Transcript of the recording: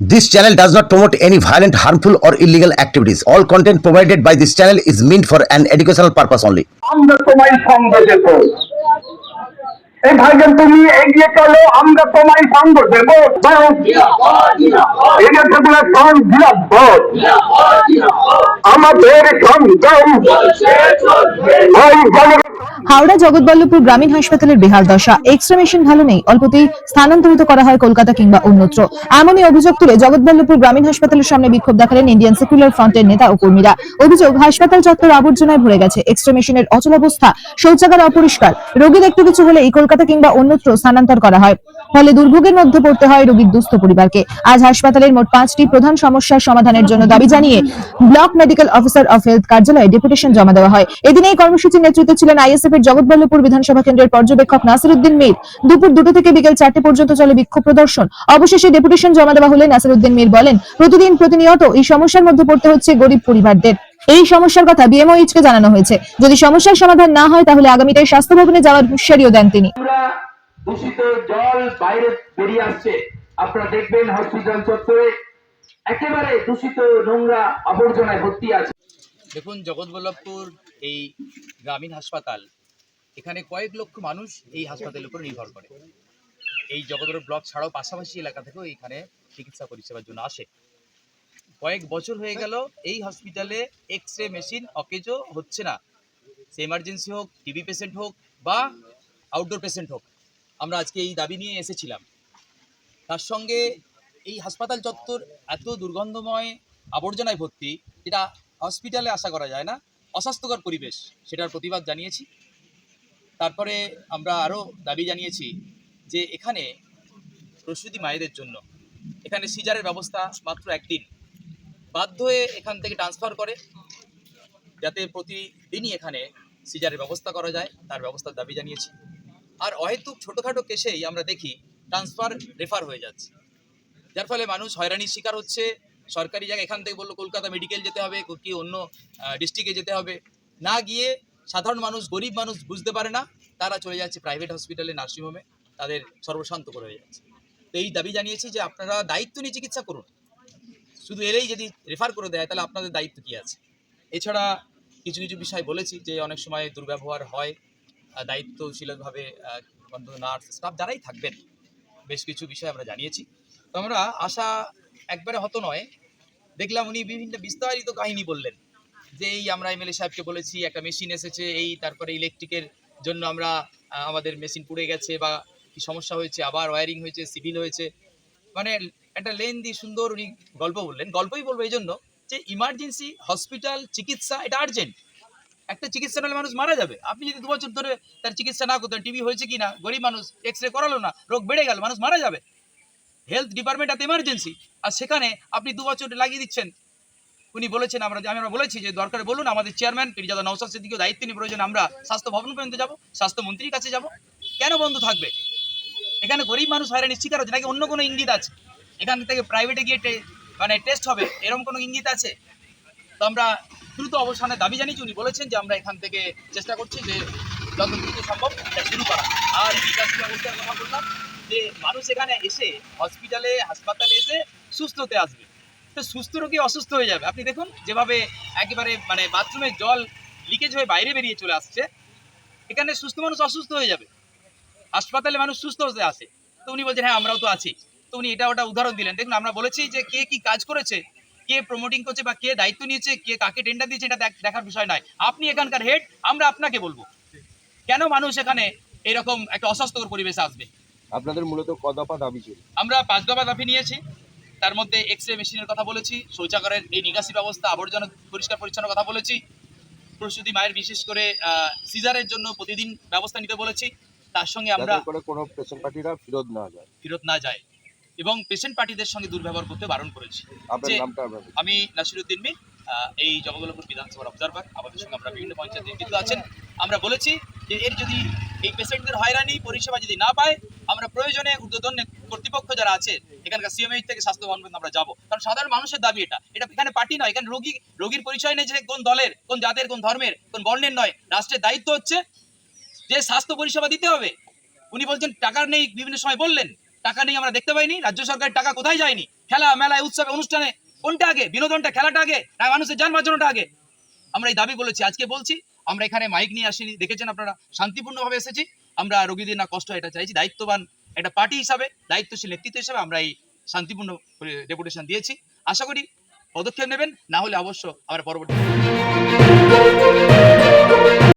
This channel does not promote any violent, harmful, or illegal activities. All content provided by this channel is meant for an educational purpose only. আমরা তোমায় সঙ্গ দেব এই ভাইজান তুমি এগিয়ে চলো আমরা তোমায় সঙ্গ দেব থাকলে আমাদের সংগ্রাম ওই জনগণ হাওড়া জগৎবল্লভপুর গ্রামীণ হাসপাতালের বেহাল দশা। এক্সরে মেশিন ভালো নেই, অল্পতেই স্থানান্তরিত করা হয় কলকাতা কিংবা অন্যত্র। এমনই অভিযোগ তুলে জগৎবল্লভপুর গ্রামীণ হাসপাতালের সামনে বিক্ষোভ দেখালেন ইন্ডিয়ান সেকুলার ফ্রন্টের নেতা ও কর্মীরা। অভিযোগ, হাসপাতাল চত্বর আবর্জনায় ভরে গেছে। এক্সরে মেশিনের অচল অবস্থা, শৌচাগার অপরিষ্কার। রোগীর একটু কিছু হলে এই কলকাতা কিংবা অন্যত্র স্থানান্তর করা হয়। ফলে দুর্ভোগের মধ্যে পড়তে হয় রোগীর দুস্থ পরিবারকে। আজ হাসপাতালের মোট পাঁচটি প্রধান সমস্যার সমাধানের জন্য দাবি জানিয়ে block medical officer of health কার্যালয়ে ডেপুটেশন জমা দেওয়া হয়। এদিন এই কর্মসূচির নেতৃত্বে ছিলেন আইএসএফ এর জগৎবল্লভপুর বিধানসভা কেন্দ্রের পর্যবেক্ষক নাসিরুদ্দিন মীর দুপুর দুটো থেকে বিকেল চারটে পর্যন্ত চলে বিক্ষোভ প্রদর্শন। অবশেষে ডেপুটেশন জমা দেওয়া হলে নাসিরুদ্দিন মীর বলেন প্রতিদিন প্রতিনিয়ত এই সমস্যার মধ্যে পড়তে হচ্ছে গরিব পরিবারদের। এই সমস্যার কথা বিএমওইচ কে জানানো হয়েছে। যদি সমস্যার সমাধান না হয় তাহলে আগামীতে স্বাস্থ্য ভবনে যাওয়ার হুঁশিয়ারিও দেন তিনি। দূষিত জল বাইরে বেরিয়ে আসছে। আপনারা দেখবেন হসপিটাল চত্বরে একেবারে দূষিত নোংরা আবর্জনায় ভর্তি আছে। দেখুন জগৎবল্লভপুর এই গ্রামীণ হাসপাতাল এখানে কয়েক লক্ষ মানুষ এই হাসপাতালের উপর নির্ভর করে। এই জগৎবল্লভ ব্লক ছাড়াও পাশাপাশি এলাকা থেকেও এখানে চিকিৎসা পরিষেবার জন্য আসে। কয়েক বছর হয়ে গেল এই হসপিটালে এক্স রে মেশিন অকেজো হচ্ছে না। সে এমার্জেন্সি হোক টিবি পেশেন্ট হোক বা আউটডোর পেশেন্ট হোক, আমরা আজকে এই দাবি নিয়ে এসেছিলাম। তার সঙ্গে এই হাসপাতাল চত্বর এত দুর্গন্ধময় আবর্জনায় ভর্তি যেটা হসপিটালে আশা করা যায় না। অস্বাস্থ্যকর পরিবেশ, সেটার প্রতিবাদ জানিয়েছি। তারপরে আমরা আরও দাবি জানিয়েছি যে এখানে প্রসূতি মায়েদের জন্য এখানে সিজারের ব্যবস্থা মাত্র একদিন। বাধ্য হয়ে এখান থেকে ট্রান্সফার করে যাতে প্রতিদিনই এখানে সিজারের ব্যবস্থা করা যায়, তার ব্যবস্থার দাবি জানিয়েছি। আর অহেতুক ছোটোখাটো কেসেই আমরা দেখি ট্রান্সফার রেফার হয়ে যাচ্ছে। যার ফলে মানুষ হয়রানির শিকার হচ্ছে, সরকারি জায়গা এখান থেকে বলল কলকাতা মেডিকেল যেতে হবে, কি অন্য ডিস্ট্রিক্টে যেতে হবে। না গিয়ে সাধারণ মানুষ, গরিব মানুষ বুঝতে পারে না। তারা চলে যাচ্ছে প্রাইভেট হসপিটালে নার্সিংহোমে তাদের সর্বশান্ত করে যাচ্ছে। তো এই দাবি জানিয়েছি যে, আপনারা দায়িত্ব নিয়ে চিকিৎসা করুন। শুধু এলেই যদি রেফার করে দেয়, তাহলে আপনাদের দায়িত্ব কী আছে? এছাড়া কিছু কিছু বিষয় বলেছি যে, অনেক সময় দুর্ব্যবহার হয়। দায়িত্বশীলভাবে নার্স স্টাফ যারাই থাকবেন, বেশ কিছু বিষয় আমরা জানিয়েছি। তো আমরা আশা একবারে হতো নয়। দেখলাম উনি বিভিন্ন বিস্তারিত কাহিনী বললেন। যে এই আমরা এমএলএ সাহেবকে বলেছি, একটা মেশিন এসেছে, এই তারপরে ইলেকট্রিকের জন্য আমরা আমাদের মেশিন পুড়ে গেছে বা কি সমস্যা হয়েছে, আবার ওয়ারিং হয়েছে সিভিল হয়েছে। মানে একটা লেন্দি সুন্দর উনি গল্প বললেন। গল্পই বলব এই জন্য যে ইমার্জেন্সি হসপিটাল চিকিৎসা, এটা আর্জেন্ট একটা চিকিৎসা নাহলে মানুষ মারা যাবে। আপনি যদি দু বছর ধরে তার চিকিৎসা না করতেন টিবি হয়েছে কি না গরিব মানুষ এক্স রে করালো না, রোগ বেড়ে গেল, মানুষ মারা যাবে। হেলথ ডিপার্টমেন্ট এত ইমার্জেন্সি আর সেখানে আপনি দু বছর লাগিয়ে দিচ্ছেন উনি বলেছেন আমরা আমি আমরা বলেছি যে দরকার বলুন, আমাদের চেয়ারম্যান পিরিজাদা নৌসাদ সিদ্দিকেও দায়িত্ব নিয়ে প্রয়োজন আমরা স্বাস্থ্য ভবন পর্যন্ত যাব স্বাস্থ্যমন্ত্রীর কাছে যাব। কেন বন্ধ থাকবে? এখানে গরিব মানুষ হয়রানির শিকার হচ্ছে, নাকি অন্য কোনো ইঙ্গিত আছে? এখান থেকে প্রাইভেটে গিয়ে মানে টেস্ট হবে, এরকম কোনো ইঙ্গিত আছে? তো আমরা দ্রুত অবসানের দাবি জানিয়েছি, উনি বলেছেন যে আমরা এখান থেকে চেষ্টা করছি যে যত দ্রুত সম্ভব এটা শুরু করা। আর বিকাশ ব্যবস্থার কথা বললাম যে মানুষ এখানে এসে হসপিটালে হাসপাতালে এসে সুস্থ হতে আসবে। তো সুস্থ রোগী অসুস্থ হয়ে যাবে। আপনি দেখুন যেভাবে একেবারে মানে বাথরুমের জল লিকেজ হয়ে বাইরে বেরিয়ে চলে আসছে এখানে সুস্থ মানুষ অসুস্থ হয়ে যাবে। হাসপাতালে মানুষ সুস্থ হতে আসে। তো উনি বলছেন হ্যাঁ আমরাও তো আছি। তো উনি এটা ওটা উদাহরণ দিলেন। দেখুন আমরা বলেছি যে কে কি কাজ করেছে কে প্রমোটিং করছে বা কে দায়িত্ব নিয়েছে কে কাকে টেন্ডার দিয়েছে এটা দেখার বিষয় নয়। আপনি এখানকার হেড আমরা আপনাকে বলব। কেন মানুষ এখানে এরকম একটা অস্বাস্থ্যকর পরিবেশে আসবে? আপনাদের মূলত কদপা দাবি ছিল আমরা পাঁচ দফা দাবি নিয়েছি। তার মধ্যে এক্স রে মেশিনের কথা বলেছি শৌচাগারের এই নিকাশি ব্যবস্থা আবর্জনা পরিষ্কার পরিচ্ছন্ন কথা বলেছি। প্রসূতি মায়ের বিশেষ করে সিজারের জন্য প্রতিদিন ব্যবস্থা নিতে বলেছি। তার সঙ্গে আমরা কোনো পেশেন্ট পার্টিরা ফেরত না যায়। ফেরত না যায় এবং পেশেন্ট পার্টিদের সঙ্গে দুর্ব্যবহার করতে বারণ করেছি। আমি নাসিরুদ্দিন মির এই জগবল্লভপুর বিধানসভার অবজারভার। আমাদের সঙ্গে আমরা বিভিন্ন পঞ্চায়েত নির্মিত আছেন। আমরা বলেছি যে এর যদি এই পেশেন্টদের হয়রানি, পরিষেবা যদি না পায়, আমরা প্রয়োজনে ঊর্ধ্বতন কর্তৃপক্ষ যারা আছে, এখানকার সিএমএইচ থেকে স্বাস্থ্য ভবন আমরা যাব। কারণ সাধারণ মানুষের দাবি এটা। এটা এখানে পার্টি নয়, এখানে রোগী, রোগীর পরিচয় নেই যে কোন দলের, কোন জাতের, কোন ধর্মের, কোন বর্ণের নয়। রাষ্ট্রের দায়িত্ব হচ্ছে যে স্বাস্থ্য পরিষেবা দিতে হবে। উনি বলছেন টাকার নেই। বিভিন্ন সময় বললেন, টাকা নেই আমরা দেখতে পাইনি। রাজ্য সরকারের টাকা কোথায় যায়নি? খেলা মেলায় উৎসবে, অনুষ্ঠানে কোনটা আগে? বিনোদনটা, খেলাটা আগে? না, মানুষের যান বাঁচানোটা আগে? আমরা এই দাবি বলেছি আজকে বলছি। আমরা এখানে মাইক নিয়ে আসিনি। দেখেছেন আপনারা? শান্তিপূর্ণভাবে এসেছি। আমরা রোগীদের না কষ্ট, এটা চাইছি। দায়িত্ববান একটা পার্টি হিসাবে, দায়িত্বশীল নেতৃত্ব হিসাবে আমরা এই শান্তিপূর্ণ ডেপুটেশন দিয়েছি। আশা করি পদক্ষেপ নেবেন, না হলে অবশ্য আবার পরবর্তী